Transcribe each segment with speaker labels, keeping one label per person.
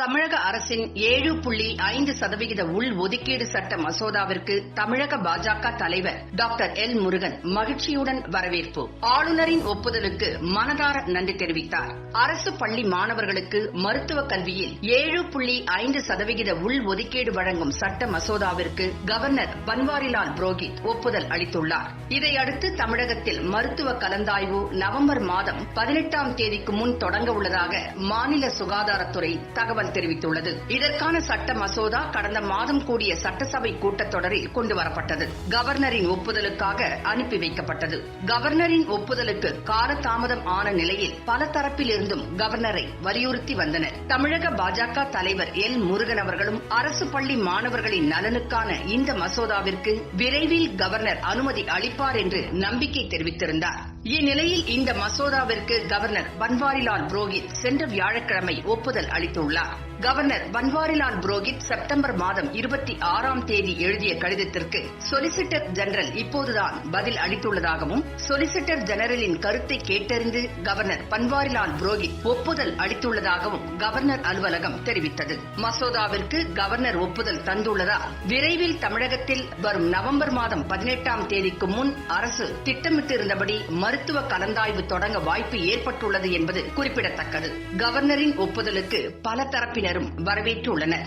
Speaker 1: தமிழக அரசின் ஏழு புள்ளி ஐந்து சதவிகித உள் ஒதுக்கீடு சட்ட மசோதாவிற்கு தமிழக பாஜக தலைவர் டாக்டர் எல் முருகன் மகிழ்ச்சியுடன் வரவேற்பு. ஆளுநரின் ஒப்புதலுக்கு மனதார நன்றி தெரிவித்தார். அரசு பள்ளி மாணவர்களுக்கு மருத்துவ கல்வியில் ஏழு புள்ளி ஐந்து சதவிகித உள் ஒதுக்கீடு வழங்கும் சட்ட மசோதாவிற்கு கவர்னர் பன்வாரிலால் புரோஹித் ஒப்புதல் அளித்துள்ளார். இதையடுத்து தமிழகத்தில் மருத்துவ கலந்தாய்வு நவம்பர் மாதம் பதினெட்டாம் தேதிக்கு முன் தொடங்க உள்ளதாக மாநில சுகாதாரத்துறை தகவல் தெரிவித்துள்ளது. இதற்கான சட்ட மசோதா கடந்த மாதம் கூடிய சட்டசபை கூட்டத்தொடரில் கொண்டுவரப்பட்டது. கவர்னரின் ஒப்புதலுக்காக அனுப்பி வைக்கப்பட்டது. கவர்னரின் ஒப்புதலுக்கு காலதாமதம் ஆன நிலையில் பல தரப்பிலிருந்தும் கவர்னரை வலியுறுத்தி வந்தனர். தமிழக பாஜக தலைவர் எல். முருகன் அவர்களும் அரசு பள்ளி மாணவர்களின் நலனுக்கான இந்த மசோதாவிற்கு விரைவில் கவர்னர் அனுமதி அளிப்பார் என்று நம்பிக்கை தெரிவித்திருந்தார். இந்நிலையில் இந்த மசோதாவிற்கு கவர்னர் பன்வாரிலால் புரோஹித் சென்ற வியாழக்கிழமை ஒப்புதல் அளித்துள்ளார். கவர்னர் பன்வாரிலால் புரோஹித் செப்டம்பர் மாதம் இருபத்தி ஆறாம் தேதி எழுதிய கடிதத்திற்கு சொலிசிட்டர் ஜெனரல் இப்போதுதான் பதில் அளித்துள்ளதாகவும் சொலிசிட்டர் ஜெனரலின் கருத்தை கேட்டறிந்து கவர்னர் பன்வாரிலால் புரோஹித் ஒப்புதல் அளித்துள்ளதாகவும் கவர்னர் அலுவலகம் தெரிவித்தது. மசோதாவிற்கு கவர்னர் ஒப்புதல் தந்துள்ளதால் விரைவில் தமிழகத்தில் வரும் நவம்பர் மாதம் பதினெட்டாம் தேதிக்கு முன் அரசு திட்டமிட்டிருந்தபடி மருத்துவ கலந்தாய்வு தொடங்க வாய்ப்பு ஏற்பட்டுள்ளது என்பது குறிப்பிடத்தக்கது. கவர்னரின் ஒப்புதலுக்கு பல தரப்பு தரப்பினரும் வரவேற்றுள்ளனர்.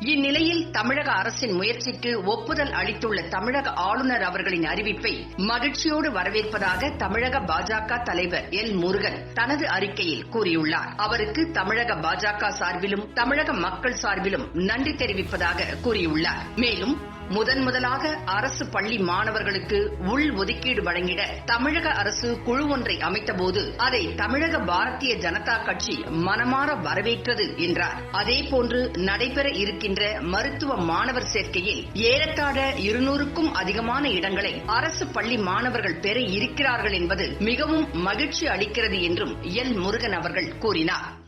Speaker 1: இந்நிலையில் தமிழக அரசின் முயற்சிக்கு ஒப்புதல் அளித்துள்ள தமிழக ஆளுநர் அவர்களின் அறிவிப்பை மகிழ்ச்சியோடு வரவேற்பதாக தமிழக பாஜக தலைவர் எல் முருகன் தனது அறிக்கையில் கூறியுள்ளார். அவருக்கு தமிழக பாஜக சார்பிலும் தமிழக மக்கள் சார்பிலும் நன்றி தெரிவிப்பதாக கூறியுள்ளார். மேலும் முதன் முதலாக அரசு பள்ளி மாணவர்களுக்கு உள் ஒதுக்கீடு வழங்கிட தமிழக அரசு குழு ஒன்றை அமைத்தபோது அதை தமிழக பாரதிய ஜனதா கட்சி மனமாற வரவேற்றது என்றார். அதேபோன்று நடைபெற இருக்கின்ற மருத்துவ மாணவர் சேர்க்கையில் ஏறத்தாழ இருநூறுக்கும் அதிகமான இடங்களை அரசு பள்ளி மாணவர்கள் பெற இருக்கிறார்கள் என்பது மிகவும் மகிழ்ச்சி அளிக்கிறது என்றும் எல் முருகன் அவர்கள் கூறினார்.